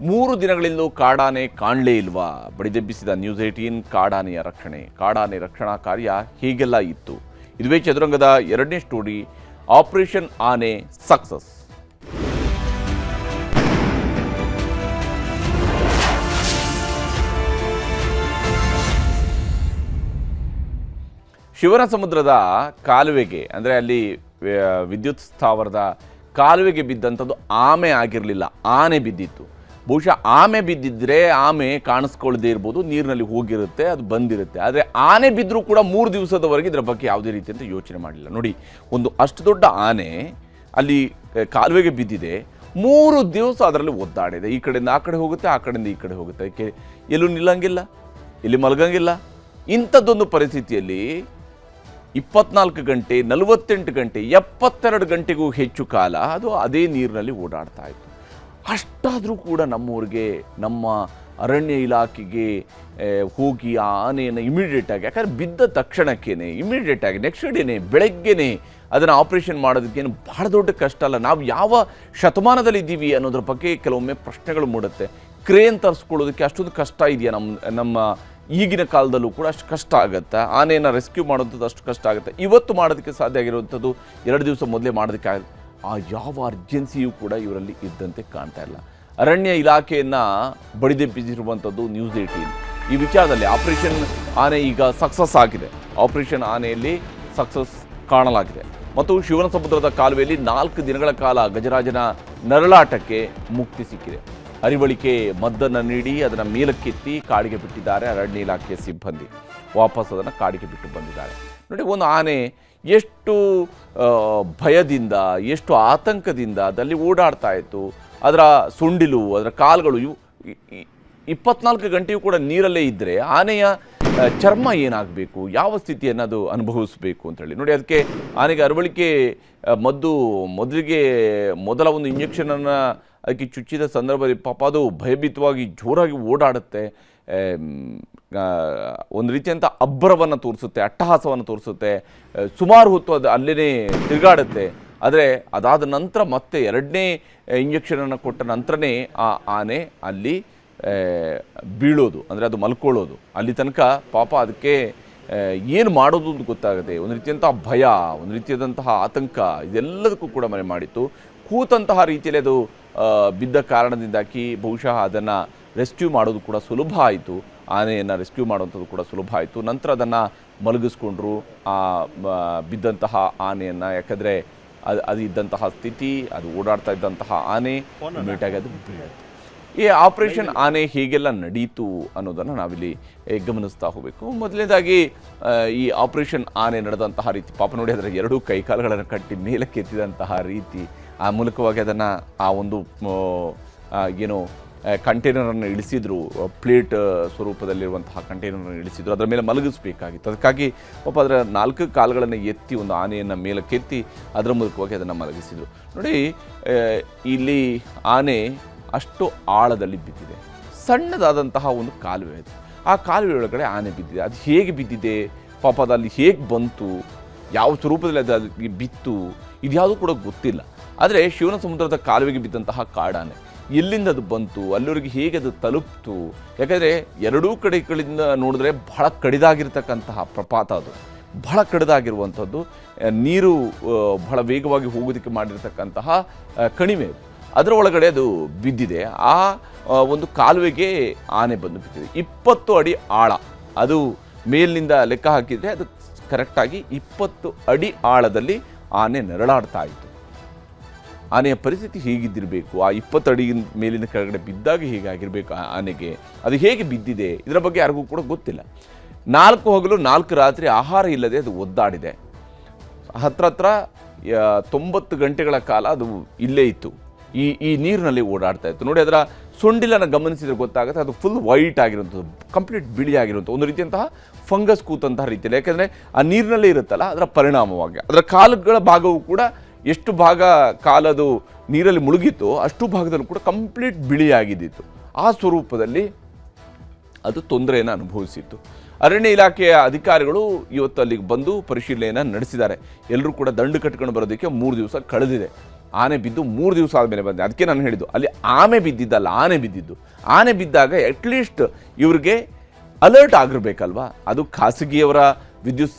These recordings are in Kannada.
ಮೂರು ದಿನಗಳಿಂದಲೂ ಕಾಡಾನೆ ಕಾಣಲೇ ಇಲ್ವಾ? ಬಡಿದೆಬ್ಬಿಸಿದ ನ್ಯೂಸ್ ಏಟೀನ್ ಕಾಡಾನೆಯ ರಕ್ಷಣೆ. ಕಾಡಾನೆ ರಕ್ಷಣಾ ಕಾರ್ಯ ಹೀಗೆಲ್ಲ ಇತ್ತು. ಇದುವೇ ಚದುರಂಗದ ಎರಡನೇ ಸ್ಟೋರಿ, ಆಪರೇಷನ್ ಆನೆ ಸಕ್ಸಸ್. ಶಿವನ ಸಮುದ್ರದ ಕಾಲುವೆಗೆ, ಅಂದರೆ ಅಲ್ಲಿ ವಿದ್ಯುತ್ ಸ್ಥಾವರದ ಕಾಲುವೆಗೆ ಬಿದ್ದಂಥದ್ದು ಆಮೆ ಆಗಿರಲಿಲ್ಲ. ಆನೆ ಬಿದ್ದಿತ್ತು. ಬಹುಶಃ ಆಮೆ ಬಿದ್ದಿದ್ರೆ ಆಮೆ ಕಾಣಿಸ್ಕೊಳ್ಳದೇ ಇರ್ಬೋದು, ನೀರಿನಲ್ಲಿ ಹೋಗಿರುತ್ತೆ, ಅದು ಬಂದಿರುತ್ತೆ. ಆದರೆ ಆನೆ ಬಿದ್ದರೂ ಕೂಡ ಮೂರು ದಿವಸದವರೆಗೆ ಇದರ ಬಗ್ಗೆ ಯಾವುದೇ ರೀತಿ ಅಂತ ಯೋಚನೆ ಮಾಡಲಿಲ್ಲ ನೋಡಿ, ಒಂದು ಅಷ್ಟು ದೊಡ್ಡ ಆನೆ ಅಲ್ಲಿ ಕಾಲುವೆಗೆ ಬಿದ್ದಿದೆ, ಮೂರು ದಿವಸ ಅದರಲ್ಲಿ ಒದ್ದಾಡಿದೆ. ಈ ಕಡೆಯಿಂದ ಆ ಕಡೆ ಹೋಗುತ್ತೆ, ಆ ಕಡೆಯಿಂದ ಈ ಕಡೆ ಹೋಗುತ್ತೆ. ಅದಕ್ಕೆ ಎಲ್ಲೂ ನಿಲ್ಲಂಗಿಲ್ಲ ಇಲ್ಲಿ ಮಲಗಂಗಿಲ್ಲ. ಇಂಥದ್ದೊಂದು ಪರಿಸ್ಥಿತಿಯಲ್ಲಿ ಇಪ್ಪತ್ನಾಲ್ಕು ಗಂಟೆ, ನಲವತ್ತೆಂಟು ಗಂಟೆ, ಎಪ್ಪತ್ತೆರಡು ಗಂಟೆಗೂ ಹೆಚ್ಚು ಕಾಲ ಅದು ಅದೇ ನೀರಿನಲ್ಲಿ ಓಡಾಡ್ತಾ ಇತ್ತು. ಅಷ್ಟಾದರೂ ಕೂಡ ನಮ್ಮೂರಿಗೆ, ನಮ್ಮ ಅರಣ್ಯ ಇಲಾಖೆಗೆ ಹೋಗಿ ಆ ಆನೆಯನ್ನು ಇಮಿಡಿಯೇಟಾಗಿ ಯಾಕಂದರೆ ಬಿದ್ದ ತಕ್ಷಣಕ್ಕೇನೆ ಇಮಿಡಿಯೇಟಾಗಿ ನೆಕ್ಸ್ಟ್ ಡೇನೆ, ಬೆಳಗ್ಗೆನೇ ಅದನ್ನು ಆಪರೇಷನ್ ಮಾಡೋದಕ್ಕೇನು ಭಾಳ ದೊಡ್ಡ ಕಷ್ಟ ಅಲ್ಲ. ನಾವು ಯಾವ ಶತಮಾನದಲ್ಲಿ ಇದ್ದೀವಿ ಅನ್ನೋದ್ರ ಬಗ್ಗೆ ಕೆಲವೊಮ್ಮೆ ಪ್ರಶ್ನೆಗಳು ಮೂಡುತ್ತೆ. ಕ್ರೇನ್ ತರಿಸ್ಕೊಳ್ಳೋದಕ್ಕೆ ಅಷ್ಟೊಂದು ಕಷ್ಟ ಇದೆಯಾ ನಮ್ಮ ನಮ್ಮ ಈಗಿನ ಕಾಲದಲ್ಲೂ ಕೂಡ ಅಷ್ಟು ಕಷ್ಟ ಆಗುತ್ತೆ? ಆನೆಯನ್ನು ರೆಸ್ಕ್ಯೂ ಮಾಡೋಂಥದ್ದು ಅಷ್ಟು ಕಷ್ಟ ಆಗುತ್ತೆ? ಇವತ್ತು ಮಾಡೋದಕ್ಕೆ ಸಾಧ್ಯ ಆಗಿರುವಂಥದ್ದು ಎರಡು ದಿವಸ ಮೊದಲೇ ಮಾಡೋದಕ್ಕೆ ಆಗ ಆ ಯಾವ ಅರ್ಜೆನ್ಸಿಯೂ ಕೂಡ ಇವರಲ್ಲಿ ಇದ್ದಂತೆ ಕಾಣ್ತಾ ಇಲ್ಲ. ಅರಣ್ಯ ಇಲಾಖೆಯನ್ನು ಬಡಿದೆಬ್ಬಿಸಿರುವಂಥದ್ದು ನ್ಯೂಸ್ ಏಟೀನ್ ಈ ವಿಚಾರದಲ್ಲಿ ಆಪರೇಷನ್ ಆನೆ ಈಗ ಸಕ್ಸಸ್ ಆಗಿದೆ. ಆಪರೇಷನ್ ಆನೆಯಲ್ಲಿ ಸಕ್ಸಸ್ ಕಾಣಲಾಗಿದೆ. ಮತ್ತು ಶಿವನ ಸಮುದ್ರದ ಕಾಲುವೆಯಲ್ಲಿ ನಾಲ್ಕು ದಿನಗಳ ಕಾಲ ಗಜರಾಜನ ನರಳಾಟಕ್ಕೆ ಮುಕ್ತಿ ಸಿಕ್ಕಿದೆ. ಅರಿವಳಿಕೆ ಮದ್ದನ್ನು ನೀಡಿ ಅದನ್ನು ಮೇಲಕ್ಕೆತ್ತಿ ಕಾಡಿಗೆ ಬಿಟ್ಟಿದ್ದಾರೆ ಅರಣ್ಯ ಇಲಾಖೆಯ ಸಿಬ್ಬಂದಿ. ವಾಪಸ್ ಅದನ್ನು ಕಾಡಿಗೆ ಬಿಟ್ಟು ಬಂದಿದ್ದಾರೆ. ನೋಡಿ, ಒಂದು ಆನೆ ಎಷ್ಟು ಭಯದಿಂದ, ಎಷ್ಟು ಆತಂಕದಿಂದ ಅದರಲ್ಲಿ ಓಡಾಡ್ತಾ ಇತ್ತು. ಅದರ ಸುಂಡಿಲು, ಅದರ ಕಾಲುಗಳು ಇವು ಇಪ್ಪತ್ನಾಲ್ಕು ಗಂಟೆಯೂ ಕೂಡ ನೀರಲ್ಲೇ ಇದ್ದರೆ ಆನೆಯ ಚರ್ಮ ಏನಾಗಬೇಕು? ಯಾವ ಸ್ಥಿತಿಯನ್ನು ಅದು ಅನುಭವಿಸಬೇಕು ಅಂತೇಳಿ ನೋಡಿ, ಅದಕ್ಕೆ ಆನೆಗೆ ಅರವಳಿಕೆ ಮದ್ದು, ಮೊದಲಿಗೆ ಮೊದಲ ಒಂದು ಇಂಜೆಕ್ಷನನ್ನು ಅದಕ್ಕೆ ಚುಚ್ಚಿದ ಸಂದರ್ಭದಲ್ಲಿ ಪಾಪ ಅದು ಭಯಭೀತವಾಗಿ ಜೋರಾಗಿ ಓಡಾಡುತ್ತೆ. ಒಂದು ರೀತಿಯಂಥ ಅಬ್ಬರವನ್ನು ತೋರಿಸುತ್ತೆ, ಅಟ್ಟಹಾಸವನ್ನು ತೋರಿಸುತ್ತೆ. ಸುಮಾರು ಹೊತ್ತು ಅದು ಅಲ್ಲೇ ತಿರುಗಾಡುತ್ತೆ. ಆದರೆ ಅದಾದ ನಂತರ ಮತ್ತೆ ಎರಡನೇ ಇಂಜೆಕ್ಷನನ್ನು ಕೊಟ್ಟ ನಂತರನೇ ಆ ಆನೆ ಅಲ್ಲಿ ಬೀಳೋದು. ಅಂದರೆ ಅದು ಮಲ್ಕೊಳ್ಳೋದು. ಅಲ್ಲಿ ತನಕ ಪಾಪ ಅದಕ್ಕೆ ಏನು ಮಾಡೋದು ಅಂತ ಗೊತ್ತಾಗುತ್ತೆ ಒಂದು ರೀತಿಯಂತಹ ಭಯ, ಒಂದು ರೀತಿಯಾದಂತಹ ಆತಂಕ, ಇದೆಲ್ಲದಕ್ಕೂ ಕೂಡ ಮನೆ ಮಾಡಿತ್ತು. ಕೂತಂತಹ ರೀತಿಯಲ್ಲಿ ಅದು ಬಿದ್ದ ಕಾರಣದಿಂದಾಗಿ ಬಹುಶಃ ಅದನ್ನು ರೆಸ್ಕ್ಯೂ ಮಾಡೋದು ಕೂಡ ಸುಲಭ ಆಯಿತು. ಆನೆಯನ್ನು ರೆಸ್ಕ್ಯೂ ಮಾಡುವಂಥದ್ದು ಕೂಡ ಸುಲಭ ಆಯಿತು. ನಂತರ ಅದನ್ನು ಮಲಗಿಸ್ಕೊಂಡ್ರು ಆ ಬಿದ್ದಂತಹ ಆನೆಯನ್ನು. ಯಾಕಂದರೆ ಅದು ಅದು ಇದ್ದಂತಹ ಸ್ಥಿತಿ ಅದು ಓಡಾಡ್ತಾ ಇದ್ದಂತಹ ಆನೆ ನೀಟಾಗಿ ಅದು ಬೀಳುತ್ತೆ ಈ ಆಪರೇಷನ್ ಆನೆ ಹೇಗೆಲ್ಲ ನಡೀತು ಅನ್ನೋದನ್ನು ನಾವಿಲ್ಲಿ ಗಮನಿಸ್ತಾ ಹೋಗಬೇಕು. ಮೊದಲನೇದಾಗಿ ಈ ಆಪರೇಷನ್ ಆನೆ ನಡೆದಂತಹ ರೀತಿ ಪಾಪ ನೋಡಿ ಅದರ ಎರಡೂ ಕೈಕಾಲುಗಳನ್ನು ಕಟ್ಟಿ ಮೇಲಕ್ಕೆ ಎತ್ತಿದಂತಹ ರೀತಿ ಆ ಮೂಲಕವಾಗಿ ಅದನ್ನು ಆ ಒಂದು ಏನು ಕಂಟೈನರನ್ನು ಇಳಿಸಿದ್ರು ಪ್ಲೇಟ್ ಸ್ವರೂಪದಲ್ಲಿರುವಂತಹ ಕಂಟೈನರನ್ನು ಇಳಿಸಿದ್ರು. ಅದರ ಮೇಲೆ ಮಲಗಿಸಬೇಕಾಗಿತ್ತು. ಅದಕ್ಕಾಗಿ ಪಾಪ ಅದರ ನಾಲ್ಕು ಕಾಲುಗಳನ್ನು ಎತ್ತಿ ಒಂದು ಆನೆಯನ್ನು ಮೇಲಕ್ಕೆತ್ತಿ ಅದರ ಮೂಲಕವಾಗಿ ಅದನ್ನು ಮಲಗಿಸಿದರು. ನೋಡಿ ಇಲ್ಲಿ ಆನೆ ಅಷ್ಟು ಆಳದಲ್ಲಿ ಬಿದ್ದಿದೆ. ಸಣ್ಣದಾದಂತಹ ಒಂದು ಕಾಲುವೆ ಅದು. ಆ ಕಾಲುವೆ ಒಳಗಡೆ ಆನೆ ಬಿದ್ದಿದೆ. ಅದು ಹೇಗೆ ಬಿದ್ದಿದೆ? ಪಾಪ ಅದು ಅಲ್ಲಿ ಹೇಗೆ ಬಂತು? ಯಾವ ಸ್ವರೂಪದಲ್ಲಿ ಅದು ಅದಕ್ಕೆ ಬಿತ್ತು ಇದ್ಯಾವುದೂ ಕೂಡ ಗೊತ್ತಿಲ್ಲ. ಆದರೆ ಶಿವನ ಸಮುದ್ರದ ಕಾಲುವೆಗೆ ಬಿದ್ದಂತಹ ಕಾಡಾನೆ ಎಲ್ಲಿಂದ ಅದು ಬಂತು ಅಲ್ಲಿವರೆಗೆ ಹೇಗೆ ಅದು ತಲುಪ್ತು ಯಾಕಂದರೆ ಎರಡೂ ಕಡೆಗಳಿಂದ ನೋಡಿದ್ರೆ ಬಹಳ ಕಡಿದಾಗಿರ್ತಕ್ಕಂತಹ ಪ್ರಪಾತ ಅದು. ಬಹಳ ಕಡಿದಾಗಿರುವಂಥದ್ದು ನೀರು ಬಹಳ ವೇಗವಾಗಿ ಹೋಗೋದಕ್ಕೆ ಮಾಡಿರ್ತಕ್ಕಂತಹ ಕಣಿವೆ ಅದು. ಅದರ ಒಳಗಡೆ ಅದು ಬಿದ್ದಿದೆ. ಆ, ಒಂದು ಕಾಲುವೆಗೆ ಆನೆ ಬಂದು ಬಿದ್ದಿದೆ. ಇಪ್ಪತ್ತು ಅಡಿ ಆಳ. ಅದು ಮೇಲಿನಿಂದ ಲೆಕ್ಕ ಹಾಕಿದರೆ ಅದು ಕರೆಕ್ಟಾಗಿ ಇಪ್ಪತ್ತು ಅಡಿ ಆಳದಲ್ಲಿ ಆನೆ ನೆರಳಾಡ್ತಾ ಇತ್ತು. ಆನೆಯ ಪರಿಸ್ಥಿತಿ ಹೇಗಿದ್ದಿರಬೇಕು? ಆ ಇಪ್ಪತ್ತು ಅಡಿ ಮೇಲಿನ ಕೆಳಗಡೆ ಬಿದ್ದಾಗ ಹೇಗಾಗಿರಬೇಕು ಆ ಆನೆಗೆ? ಅದು ಹೇಗೆ ಬಿದ್ದಿದೆ? ಇದರ ಬಗ್ಗೆ ಯಾರಿಗೂ ಕೂಡ ಗೊತ್ತಿಲ್ಲ. ನಾಲ್ಕು ಹಗಲು, ನಾಲ್ಕು ರಾತ್ರಿ ಆಹಾರ ಇಲ್ಲದೆ ಅದು ಒದ್ದಾಡಿದೆ. ಹತ್ರ ಹತ್ರ ತೊಂಬತ್ತು ಗಂಟೆಗಳ ಕಾಲ ಅದು ಇಲ್ಲೇ ಇತ್ತು. ಈ ಈ ನೀರಿನಲ್ಲಿ ಓಡಾಡ್ತಾ ಇತ್ತು. ನೋಡಿ, ಅದರ ಸೊಂಡಿಲನ್ನು ಗಮನಿಸಿದ್ರೆ ಗೊತ್ತಾಗುತ್ತೆ, ಅದು ಫುಲ್ ವೈಟ್ ಆಗಿರುವಂಥದ್ದು ಕಂಪ್ಲೀಟ್ ಬಿಳಿ ಆಗಿರುವಂಥ ಒಂದು ರೀತಿಯಂತಹ ಫಂಗಸ್ ಕೂತಂತಹ ರೀತಿಯಲ್ಲಿ. ಯಾಕೆಂದರೆ ಆ ನೀರಿನಲ್ಲೇ ಇರುತ್ತಲ್ಲ, ಅದರ ಪರಿಣಾಮವಾಗಿ. ಅದರ ಕಾಲುಗಳ ಭಾಗವು ಕೂಡ ಎಷ್ಟು ಭಾಗ ಕಾಲದು ನೀರಲ್ಲಿ ಮುಳುಗಿತ್ತು ಅಷ್ಟು ಭಾಗದಲ್ಲೂ ಕೂಡ ಕಂಪ್ಲೀಟ್ ಬಿಳಿಯಾಗಿದ್ದಿತ್ತು. ಆ ಸ್ವರೂಪದಲ್ಲಿ ಅದು ತೊಂದರೆಯನ್ನು ಅನುಭವಿಸಿತ್ತು. ಅರಣ್ಯ ಇಲಾಖೆಯ ಅಧಿಕಾರಿಗಳು ಇವತ್ತು ಅಲ್ಲಿಗೆ ಬಂದು ಪರಿಶೀಲನೆಯನ್ನು ನಡೆಸಿದ್ದಾರೆ. ಎಲ್ಲರೂ ಕೂಡ ದಂಡು ಕಟ್ಕೊಂಡು ಬರೋದಕ್ಕೆ ಮೂರು ದಿವಸ ಕಳೆದಿದೆ. ಆನೆ ಬಿದ್ದು ಮೂರು ದಿವಸ ಆದಮೇಲೆ ಬಂದೆ. ಅದಕ್ಕೆ ನಾನು ಹೇಳಿದ್ದು, ಅಲ್ಲಿ ಆಮೆ ಬಿದ್ದಿದ್ದಲ್ಲ, ಆನೆ ಬಿದ್ದಿದ್ದು. ಆನೆ ಬಿದ್ದಾಗ ಅಟ್ಲೀಸ್ಟ್ ಇವ್ರಿಗೆ ಅಲರ್ಟ್ ಆಗಿರಬೇಕಲ್ವಾ? ಅದು ಖಾಸಗಿಯವರ ವಿದ್ಯುತ್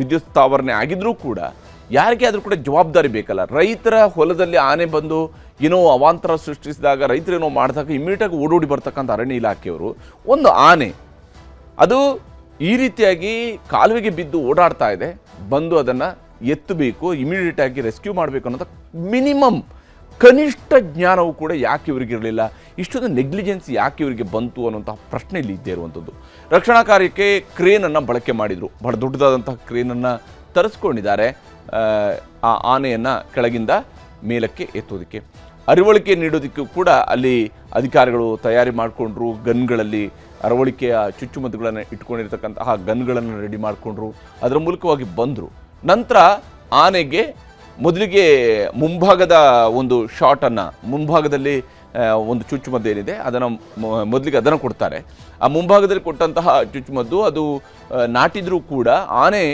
ವಿದ್ಯುತ್ ಸ್ಥಾವರಣೆ ಆಗಿದ್ರೂ ಕೂಡ ಯಾರಿಗೆ ಆದರೂ ಕೂಡ ಜವಾಬ್ದಾರಿ ಬೇಕಲ್ಲ. ರೈತರ ಹೊಲದಲ್ಲಿ ಆನೆ ಬಂದು ಏನೋ ಅವಾಂತರ ಸೃಷ್ಟಿಸಿದಾಗ ರೈತರು ಏನೋ ಮಾಡಿದಾಗ ಇಮಿಡಿಯೇಟಾಗಿ ಓಡೋಡಿ ಬರ್ತಕ್ಕಂಥ ಅರಣ್ಯ ಇಲಾಖೆಯವರು ಒಂದು ಆನೆ, ಅದು ಈ ರೀತಿಯಾಗಿ ಕಾಲುವೆಗೆ ಬಿದ್ದು ಓಡಾಡ್ತಾ ಇದೆ, ಬಂದು ಅದನ್ನು ಎತ್ತಬೇಕು ಇಮಿಡಿಯೇಟ್ ಆಗಿ ರೆಸ್ಕ್ಯೂ ಮಾಡಬೇಕು ಅನ್ನೋದು ಮಿನಿಮಮ್ ಕನಿಷ್ಠ ಜ್ಞಾನವೂ ಕೂಡ ಯಾಕೆ ಇವರಿಗಿರಲಿಲ್ಲ ಇಷ್ಟೊಂದು ನೆಗ್ಲಿಜೆನ್ಸ್ ಯಾಕೆ ಇವರಿಗೆ ಬಂತು ಅನ್ನೋಂತಹ ಪ್ರಶ್ನೆ ಇಲ್ಲಿ ಇದ್ದೇ ಇರುವಂಥದ್ದು. ರಕ್ಷಣಾ ಕಾರ್ಯಕ್ಕೆ ಕ್ರೇನನ್ನು ಬಳಕೆ ಮಾಡಿದರು. ಬಹಳ ದೊಡ್ಡದಾದಂತಹ ಕ್ರೇನನ್ನು ತರಿಸ್ಕೊಂಡಿದ್ದಾರೆ. ಆ ಆನೆಯನ್ನು ಕೆಳಗಿಂದ ಮೇಲಕ್ಕೆ ಎತ್ತೋದಕ್ಕೆ. ಅರಿವಳಿಕೆ ನೀಡೋದಕ್ಕೂ ಕೂಡ ಅಲ್ಲಿ ಅಧಿಕಾರಿಗಳು ತಯಾರಿ ಮಾಡಿಕೊಂಡ್ರು. ಗನ್ಗಳಲ್ಲಿ ಅರವಳಿಕೆಯ ಚುಚ್ಚುಮದ್ದುಗಳನ್ನು ಇಟ್ಕೊಂಡಿರ್ತಕ್ಕಂತಹ ಗನ್ಗಳನ್ನು ರೆಡಿ ಮಾಡಿಕೊಂಡ್ರು. ಅದರ ಮೂಲಕವಾಗಿ ಬಂದರು. ನಂತರ ಆನೆಗೆ ಮೊದಲಿಗೆ ಮುಂಭಾಗದ ಒಂದು ಶಾಟನ್ನು, ಮುಂಭಾಗದಲ್ಲಿ ಒಂದು ಚುಚ್ಚುಮದ್ದು ಏನಿದೆ, ಅದನ್ನು ಮೊದಲಿಗೆ ಅದನ್ನು ಕೊಡ್ತಾರೆ. ಆ ಮುಂಭಾಗದಲ್ಲಿ ಕೊಟ್ಟಂತಹ ಚುಚ್ಚುಮದ್ದು, ಅದು ನಾಟಿದ್ರೂ ಕೂಡ ಆನೆ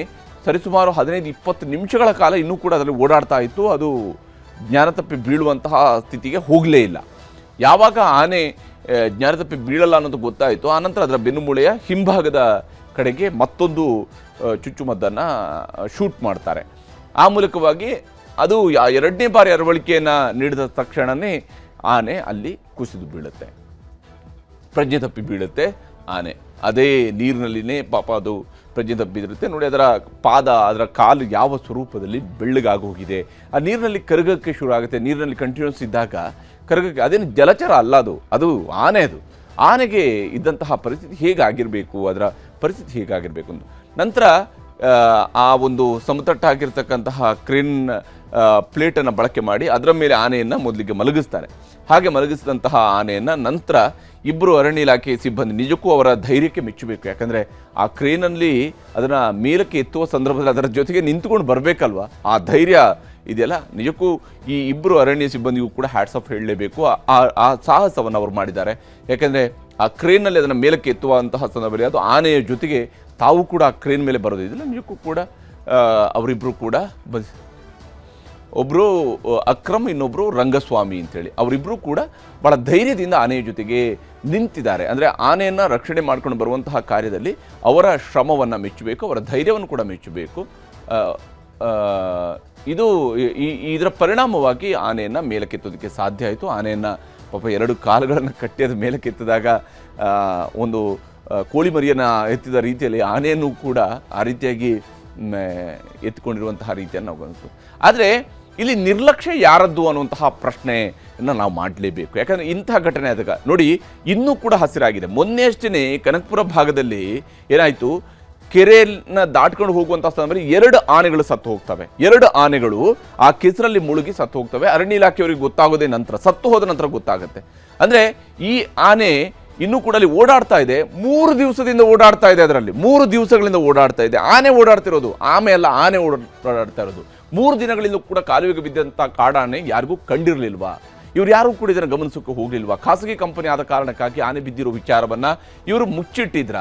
ಸರಿಸುಮಾರು ಹದಿನೈದು, ಇಪ್ಪತ್ತು ನಿಮಿಷಗಳ ಕಾಲ ಇನ್ನೂ ಕೂಡ ಅದರಲ್ಲಿ ಓಡಾಡ್ತಾ ಇತ್ತು. ಅದು ಜ್ಞಾನ ತಪ್ಪಿ ಬೀಳುವಂತಹ ಸ್ಥಿತಿಗೆ ಹೋಗಲೇ ಇಲ್ಲ. ಯಾವಾಗ ಆನೆ ಆ, ಜ್ಞಾನ ತಪ್ಪಿ ಬೀಳಲ್ಲ ಅನ್ನೋದು ಗೊತ್ತಾಯಿತು. ಆನಂತರ ಅದರ ಬೆನ್ನುಮೂಳೆಯ ಹಿಂಭಾಗದ ಕಡೆಗೆ ಮತ್ತೊಂದು ಚುಚ್ಚುಮದ್ದನ್ನು ಶೂಟ್ ಮಾಡ್ತಾರೆ. ಆ ಮೂಲಕವಾಗಿ ಅದು ಎರಡನೇ ಬಾರಿ ಅರವಳಿಕೆಯನ್ನು ನೀಡಿದ ತಕ್ಷಣವೇ ಆನೆ ಅಲ್ಲಿ ಕುಸಿದು ಬೀಳುತ್ತೆ. ಪ್ರಜ್ಞೆ ತಪ್ಪಿ ಬೀಳುತ್ತೆ ಆನೆ. ಅದೇ ನೀರಿನಲ್ಲಿನೇ ಪಾಪ ಅದು ಪ್ರಜ್ಞೆ ತಪ್ಪಿದಿರುತ್ತೆ ನೋಡಿ, ಅದರ ಪಾದ, ಅದರ ಕಾಲು ಯಾವ ಸ್ವರೂಪದಲ್ಲಿ ಬೆಳ್ಳಗಾಗೋಗಿದೆ. ಆ ನೀರಿನಲ್ಲಿ ಕರಗಕ್ಕೆ ಶುರು ಆಗುತ್ತೆ. ನೀರಿನಲ್ಲಿ ಕಂಟಿನ್ಯೂಸ್ ಇದ್ದಾಗ ಕರಗಕ್ಕೆ, ಅದೇನು ಜಲಚರ ಅಲ್ಲ ಅದು. ಅದು ಆನೆ ಅದು. ಆನೆಗೆ ಇದ್ದಂತಹ ಪರಿಸ್ಥಿತಿ ಹೇಗಾಗಿರಬೇಕು? ಅದರ ಪರಿಸ್ಥಿತಿ ಹೇಗಾಗಿರಬೇಕು ಅಂತ. ನಂತರ ಆ ಒಂದು ಸಮತಟ್ಟಾಗಿರ್ತಕ್ಕಂತಹ ಕ್ರೇನ್ ಪ್ಲೇಟನ್ನು ಬಳಕೆ ಮಾಡಿ ಅದರ ಮೇಲೆ ಆನೆಯನ್ನು ಮೊದಲಿಗೆ ಮಲಗಿಸ್ತಾರೆ. ಹಾಗೆ ಮಲಗಿಸಿದಂತಹ ಆನೆಯನ್ನು ನಂತರ ಇಬ್ಬರು ಅರಣ್ಯ ಇಲಾಖೆ ಸಿಬ್ಬಂದಿ ನಿಜಕ್ಕೂ ಅವರ ಧೈರ್ಯಕ್ಕೆ ಮೆಚ್ಚಬೇಕು. ಯಾಕಂದರೆ ಆ ಕ್ರೇನಲ್ಲಿ ಅದನ್ನು ಮೇಲಕ್ಕೆ ಎತ್ತುವ ಸಂದರ್ಭದಲ್ಲಿ ಅದರ ಜೊತೆಗೆ ನಿಂತ್ಕೊಂಡು ಬರಬೇಕಲ್ವ? ಆ ಧೈರ್ಯ ಇದೆಯಲ್ಲ? ನಿಜಕ್ಕೂ ಈ ಇಬ್ಬರು ಅರಣ್ಯ ಸಿಬ್ಬಂದಿಗೂ ಕೂಡ ಹ್ಯಾಟ್ಸ್ ಆಫ್ ಹೇಳಲೇಬೇಕು. ಆ- ಆ- ಸಾಹಸವನ್ನು ಅವರು ಮಾಡಿದ್ದಾರೆ. ಯಾಕೆಂದರೆ ಆ ಕ್ರೇನಲ್ಲಿ ಅದನ್ನು ಮೇಲಕ್ಕೆ ಎತ್ತುವಂತಹ ಸಂದರ್ಭದಲ್ಲಿ ಅದು ಆನೆಯ ಜೊತೆಗೆ ತಾವು ಕೂಡ ಆ ಕ್ರೇನ್ ಮೇಲೆ ಬರೋದಿದ್ದಿಲ್ಲ. ನಿಜಕ್ಕೂ ಕೂಡ ಅವರಿಬ್ಬರು ಕೂಡ ಬ ಒಬ್ಬರು ಅಕ್ರಮ್ ಇನ್ನೊಬ್ಬರು ರಂಗಸ್ವಾಮಿ ಅಂತೇಳಿ. ಅವರಿಬ್ಬರು ಕೂಡ ಭಾಳ ಧೈರ್ಯದಿಂದ ಆನೆಯ ಜೊತೆಗೆ ನಿಂತಿದ್ದಾರೆ. ಅಂದರೆ ಆನೆಯನ್ನು ರಕ್ಷಣೆ ಮಾಡ್ಕೊಂಡು ಬರುವಂತಹ ಕಾರ್ಯದಲ್ಲಿ ಅವರ ಶ್ರಮವನ್ನು ಮೆಚ್ಚಬೇಕು, ಅವರ ಧೈರ್ಯವನ್ನು ಕೂಡ ಮೆಚ್ಚಬೇಕು. ಇದು ಇದರ ಪರಿಣಾಮವಾಗಿ ಆನೆಯನ್ನು ಮೇಲಕ್ಕೆತ್ತೋದಕ್ಕೆ ಸಾಧ್ಯ ಆಯಿತು. ಆನೆಯನ್ನು ಪಾಪ ಎರಡು ಕಾಲುಗಳನ್ನು ಕಟ್ಟಿ ಅದು ಮೇಲಕ್ಕೆತ್ತಿದಾಗ ಒಂದು ಕೋಳಿಮರಿಯನ್ನು ಕೋಳಿ ಮರಿಯನ್ನು ಎತ್ತಿದ ರೀತಿಯಲ್ಲಿ ಆನೆಯನ್ನು ಕೂಡ ಆ ರೀತಿಯಾಗಿ ಎತ್ಕೊಂಡಿರುವಂತಹ ರೀತಿಯನ್ನು ನಾವು ಗಮನಿಸ್ತು ಆದರೆ ಇಲ್ಲಿ ನಿರ್ಲಕ್ಷ್ಯ ಯಾರದ್ದು ಅನ್ನುವಂತಹ ಪ್ರಶ್ನೆಯನ್ನು ನಾವು ಮಾಡಲೇಬೇಕು. ಯಾಕಂದರೆ ಇಂಥ ಘಟನೆ ಆದಾಗ, ನೋಡಿ, ಇನ್ನೂ ಕೂಡ ಹಸಿರಾಗಿದೆ. ಮೊನ್ನೆ ಅಷ್ಟೇ ಕನಕಪುರ ಭಾಗದಲ್ಲಿ ಏನಾಯಿತು? ಕೆರೆಯನ್ನ ದಾಟ್ಕೊಂಡು ಹೋಗುವಂಥ ಸಂದರ್ಭದಲ್ಲಿ ಎರಡು ಆನೆಗಳು ಸತ್ತು ಹೋಗ್ತವೆ. ಎರಡು ಆನೆಗಳು ಆ ಕೆಸರಲ್ಲಿ ಮುಳುಗಿ ಸತ್ತು ಹೋಗ್ತವೆ. ಅರಣ್ಯ ಇಲಾಖೆಯವರಿಗೆ ಗೊತ್ತಾಗೋದೇ ನಂತರ, ಸತ್ತು ಹೋದ ನಂತರ ಗೊತ್ತಾಗುತ್ತೆ. ಅಂದರೆ ಈ ಆನೆ ಇನ್ನೂ ಕೂಡ ಅಲ್ಲಿ ಓಡಾಡ್ತಾ ಇದೆ. ಮೂರು ದಿವಸದಿಂದ ಓಡಾಡ್ತಾ ಇದೆ ಅದರಲ್ಲಿ. ಮೂರು ದಿವಸಗಳಿಂದ ಓಡಾಡ್ತಾ ಇದೆ. ಆನೆ ಓಡಾಡ್ತಿರೋದು. ಆಮೆ ಅಲ್ಲ, ಆನೆ ಓಡಾಡ್ತಾ ಇರೋದು. ಮೂರು ದಿನಗಳಿಂದ ಕೂಡ ಕಾಲುವೆಗೆ ಬಿದ್ದಂಥ ಕಾಡಾನೆ ಯಾರಿಗೂ ಕಂಡಿರಲಿಲ್ವಾ? ಇವ್ರು ಯಾರು ಕೂಡ ಇದನ್ನು ಗಮನಿಸೋಕೆ ಹೋಗಲಿಲ್ವಾ? ಖಾಸಗಿ ಕಂಪನಿ ಆದ ಕಾರಣಕ್ಕಾಗಿ ಆನೆ ಬಿದ್ದಿರೋ ವಿಚಾರವನ್ನ ಇವರು ಮುಚ್ಚಿಟ್ಟಿದ್ರ?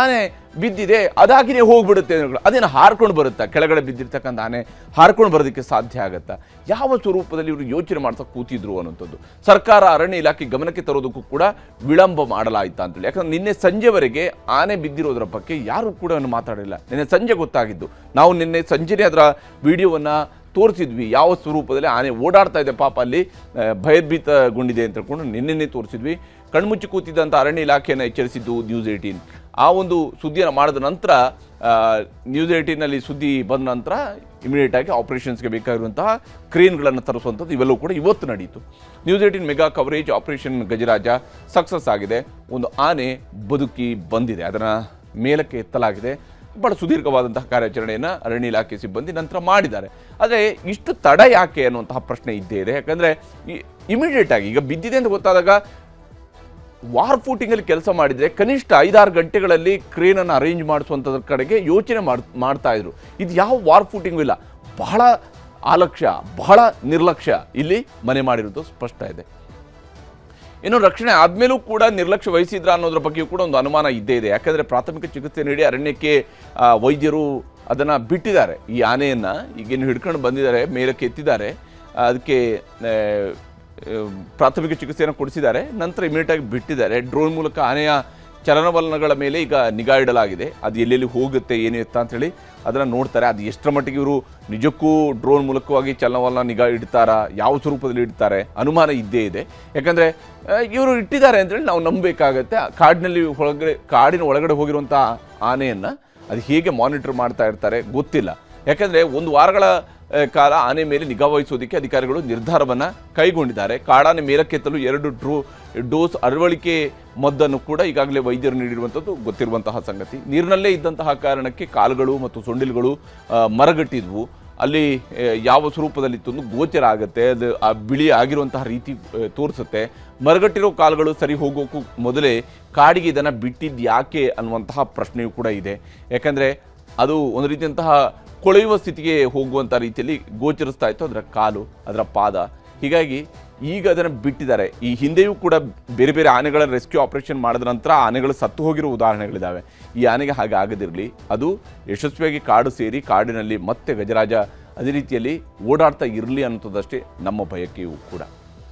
ಆನೆ ಬಿದ್ದಿದೆ, ಅದಾಗಿನೇ ಹೋಗ್ಬಿಡುತ್ತೆ. ಅದೇನು ಹಾರ್ಕೊಂಡು ಬರುತ್ತಾ? ಕೆಳಗಡೆ ಬಿದ್ದಿರ್ತಕ್ಕಂಥ ಆನೆ ಹಾರ್ಕೊಂಡು ಬರೋದಕ್ಕೆ ಸಾಧ್ಯ ಆಗುತ್ತಾ? ಯಾವ ಸ್ವರೂಪದಲ್ಲಿ ಇವರು ಯೋಚನೆ ಮಾಡ್ತಾ ಕೂತಿದ್ರು ಅನ್ನೋಂಥದ್ದು ಸರ್ಕಾರ ಅರಣ್ಯ ಇಲಾಖೆ ಗಮನಕ್ಕೆ ತರೋದಕ್ಕೂ ಕೂಡ ವಿಳಂಬ ಮಾಡಲಾಯ್ತಾ ಅಂತೇಳಿ. ಯಾಕಂದ್ರೆ ನಿನ್ನೆ ಸಂಜೆವರೆಗೆ ಆನೆ ಬಿದ್ದಿರೋದ್ರ ಬಗ್ಗೆ ಯಾರು ಕೂಡ ಮಾತಾಡಲಿಲ್ಲ ಮಾತಾಡಿಲ್ಲ. ನಿನ್ನೆ ಸಂಜೆ ಗೊತ್ತಾಗಿದ್ದು. ನಾವು ನಿನ್ನೆ ಸಂಜೆನೇ ಅದರ ವಿಡಿಯೋವನ್ನು ತೋರಿಸಿದ್ವಿ. ಯಾವ ಸ್ವರೂಪದಲ್ಲಿ ಆನೆ ಓಡಾಡ್ತಾ ಇದೆ ಪಾಪ ಅಲ್ಲಿ ಭಯಭೀತಗೊಂಡಿದೆ ಅಂತ ಹೇಳ್ಕೊಂಡು ನಿನ್ನೆನೇ ತೋರಿಸಿದ್ವಿ. ಕಣ್ಮುಚ್ಚಿ ಕೂತಿದ್ದಂಥ ಅರಣ್ಯ ಇಲಾಖೆಯನ್ನು ಎಚ್ಚರಿಸಿದ್ದು ನ್ಯೂಸ್ ಏಯ್ಟೀನ್. ಆ ಒಂದು ಸುದ್ದಿಯನ್ನು ಮಾಡಿದ ನಂತರ ನ್ಯೂಸ್ ಏಯ್ಟೀನಲ್ಲಿ ಸುದ್ದಿ ಬಂದ ನಂತರ ಇಮಿಡಿಯೇಟ್ ಆಗಿ ಆಪರೇಷನ್ಸ್ಗೆ ಬೇಕಾಗಿರುವಂತಹ ಕ್ರೇನ್ಗಳನ್ನು ತರಿಸುವಂಥದ್ದು ಇವೆಲ್ಲವೂ ಕೂಡ ಇವತ್ತು ನಡೆಯಿತು news eighteen mega coverage operation Gajaraja success ಆಗಿದೆ. ಒಂದು ಆನೆ ಬದುಕಿ ಬಂದಿದೆ. ಅದನ್ನು ಮೇಲಕ್ಕೆ ಎತ್ತಲಾಗಿದೆ. ಬಹಳ ಸುದೀರ್ಘವಾದಂತಹ ಕಾರ್ಯಾಚರಣೆಯನ್ನು ಅರಣ್ಯ ಇಲಾಖೆ ಸಿಬ್ಬಂದಿ ನಂತರ ಮಾಡಿದ್ದಾರೆ. ಆದರೆ ಇಷ್ಟು ತಡ ಯಾಕೆ ಅನ್ನುವಂತಹ ಪ್ರಶ್ನೆ ಇದ್ದೇ ಇದೆ. ಯಾಕಂದರೆ ಇಮಿಡಿಯೇಟ್ ಆಗಿ ಈಗ ಬಿದ್ದಿದೆ ಅಂತ ಗೊತ್ತಾದಾಗ ವಾರ್ ಫೂಟಿಂಗಲ್ಲಿ ಕೆಲಸ ಮಾಡಿದರೆ ಕನಿಷ್ಠ ಐದಾರು ಗಂಟೆಗಳಲ್ಲಿ ಕ್ರೇನನ್ನು ಅರೇಂಜ್ ಮಾಡಿಸುವಂಥದ್ರ ಕಡೆಗೆ ಯೋಚನೆ ಮಾಡಿ, ಮಾಡ್ತಾ ಇದ್ರು. ಇದು ಯಾವ ವಾರ್ ಫೂಟಿಂಗು ಇಲ್ಲ. ಬಹಳ ಆಲಕ್ಷ್ಯ, ಬಹಳ ನಿರ್ಲಕ್ಷ್ಯ ಇಲ್ಲಿ ಮನೆ ಮಾಡಿರೋದು ಸ್ಪಷ್ಟ ಇದೆ. ಇನ್ನು ರಕ್ಷಣೆ ಆದಮೇಲೂ ಕೂಡ ನಿರ್ಲಕ್ಷ್ಯ ವಹಿಸಿದ್ರ ಅನ್ನೋದ್ರ ಬಗ್ಗೆಯೂ ಕೂಡ ಒಂದು ಅನುಮಾನ ಇದ್ದೇ ಇದೆ. ಯಾಕಂದರೆ ಪ್ರಾಥಮಿಕ ಚಿಕಿತ್ಸೆ ನೀಡಿ ಅರಣ್ಯಕ್ಕೆ ವೈದ್ಯರು ಅದನ್ನು ಬಿಟ್ಟಿದ್ದಾರೆ. ಈ ಆನೆಯನ್ನು ಈಗೇನು ಹಿಡ್ಕೊಂಡು ಬಂದಿದ್ದಾರೆ, ಮೇಲಕ್ಕೆ ಎತ್ತಿದ್ದಾರೆ. ಅದಕ್ಕೆ ಪ್ರಾಥಮಿಕ ಚಿಕಿತ್ಸೆಯನ್ನು ಕೊಡಿಸಿದ್ದಾರೆ. ನಂತರ ಇಮಿಡಿಯೇಟಾಗಿ ಬಿಟ್ಟಿದ್ದಾರೆ. ಡ್ರೋನ್ ಮೂಲಕ ಆನೆಯ ಚಲನವಲನಗಳ ಮೇಲೆ ಈಗ ನಿಗಾ ಇಡಲಾಗಿದೆ. ಅದು ಎಲ್ಲೆಲ್ಲಿ ಹೋಗುತ್ತೆ, ಏನು ಎತ್ತ ಅಂಥೇಳಿ ಅದನ್ನು ನೋಡ್ತಾರೆ. ಅದು ಎಷ್ಟರ ಮಟ್ಟಿಗೆ ಇವರು ನಿಜಕ್ಕೂ ಡ್ರೋನ್ ಮೂಲಕವಾಗಿ ಚಲನವಲನ ನಿಗಾ ಇಡ್ತಾರಾ, ಯಾವ ಸ್ವರೂಪದಲ್ಲಿ ಇಡ್ತಾರೆ, ಅನುಮಾನ ಇದ್ದೇ ಇದೆ. ಯಾಕಂದರೆ ಇವರು ಇಟ್ಟಿದ್ದಾರೆ ಅಂತೇಳಿ ನಾವು ನಂಬಬೇಕಾಗತ್ತೆ. ಕಾಡಿನಲ್ಲಿ ಒಳಗಡೆ, ಕಾಡಿನ ಒಳಗಡೆ ಹೋಗಿರುವಂಥ ಆನೆಯನ್ನು ಅದು ಹೇಗೆ ಮಾನಿಟರ್ ಮಾಡ್ತಾ ಇರ್ತಾರೆ ಗೊತ್ತಿಲ್ಲ. ಯಾಕಂದರೆ ಒಂದು ವಾರಗಳ ಕಾಲ ಆನೆ ಮೇಲೆ ನಿಗಾ ವಹಿಸೋದಕ್ಕೆ ಅಧಿಕಾರಿಗಳು ನಿರ್ಧಾರವನ್ನು ಕೈಗೊಂಡಿದ್ದಾರೆ. ಕಾಡಾನೆ ಮೇಲಕ್ಕೆತ್ತಲು ಎರಡು ಡ್ರೋ, ಡೋಸ್ ಅರವಳಿಕೆ ಮದ್ದನ್ನು ಕೂಡ ಈಗಾಗಲೇ ವೈದ್ಯರು ನೀಡಿರುವಂಥದ್ದು ಗೊತ್ತಿರುವಂತಹ ಸಂಗತಿ. ನೀರಿನಲ್ಲೇ ಇದ್ದಂತಹ ಕಾರಣಕ್ಕೆ ಕಾಲುಗಳು ಮತ್ತು ಸೊಂಡಿಲುಗಳು ಮರಗಟ್ಟಿದ್ವು. ಅಲ್ಲಿ ಯಾವ ಸ್ವರೂಪದಲ್ಲಿತ್ತು ಒಂದು ಗೋಚರ ಆಗುತ್ತೆ, ಅದು, ಆ, ಬಿಳಿ ಆಗಿರುವಂತಹ ರೀತಿ ತೋರಿಸುತ್ತೆ. ಮರಗಟ್ಟಿರೋ ಕಾಲುಗಳು ಸರಿ ಹೋಗೋಕ್ಕೂ ಮೊದಲೇ ಕಾಡಿಗೆ ಇದನ್ನು ಬಿಟ್ಟಿದ್ದು ಯಾಕೆ ಅನ್ನುವಂತಹ ಪ್ರಶ್ನೆಯೂ ಕೂಡ ಇದೆ. ಯಾಕಂದರೆ ಅದು ಒಂದು ರೀತಿಯಂತಹ ಕೊಳೆಯುವ ಸ್ಥಿತಿಗೆ ಹೋಗುವಂಥ ರೀತಿಯಲ್ಲಿ ಗೋಚರಿಸ್ತಾ ಇತ್ತು ಅದರ ಕಾಲು, ಅದರ ಪಾದ. ಹೀಗಾಗಿ ಈಗ ಅದನ್ನು ಬಿಟ್ಟಿದ್ದಾರೆ. ಈ ಹಿಂದೆಯೂ ಕೂಡ ಬೇರೆ ಬೇರೆ ಆನೆಗಳ ರೆಸ್ಕ್ಯೂ ಆಪರೇಷನ್ ಮಾಡಿದ ನಂತರ ಆನೆಗಳು ಸತ್ತು ಹೋಗಿರೋ ಉದಾಹರಣೆಗಳಿದ್ದಾವೆ ಈ ಆನೆಗೆ ಹಾಗೆ ಆಗದಿರಲಿ. ಅದು ಯಶಸ್ವಿಯಾಗಿ ಕಾಡು ಸೇರಿ ಕಾಡಿನಲ್ಲಿ ಮತ್ತೆ ಗಜರಾಜ ಅದೇ ರೀತಿಯಲ್ಲಿ ಓಡಾಡ್ತಾ ಇರಲಿ ಅನ್ನೋದಷ್ಟೇ ನಮ್ಮ ಬಯಕೆಯೂ ಕೂಡ.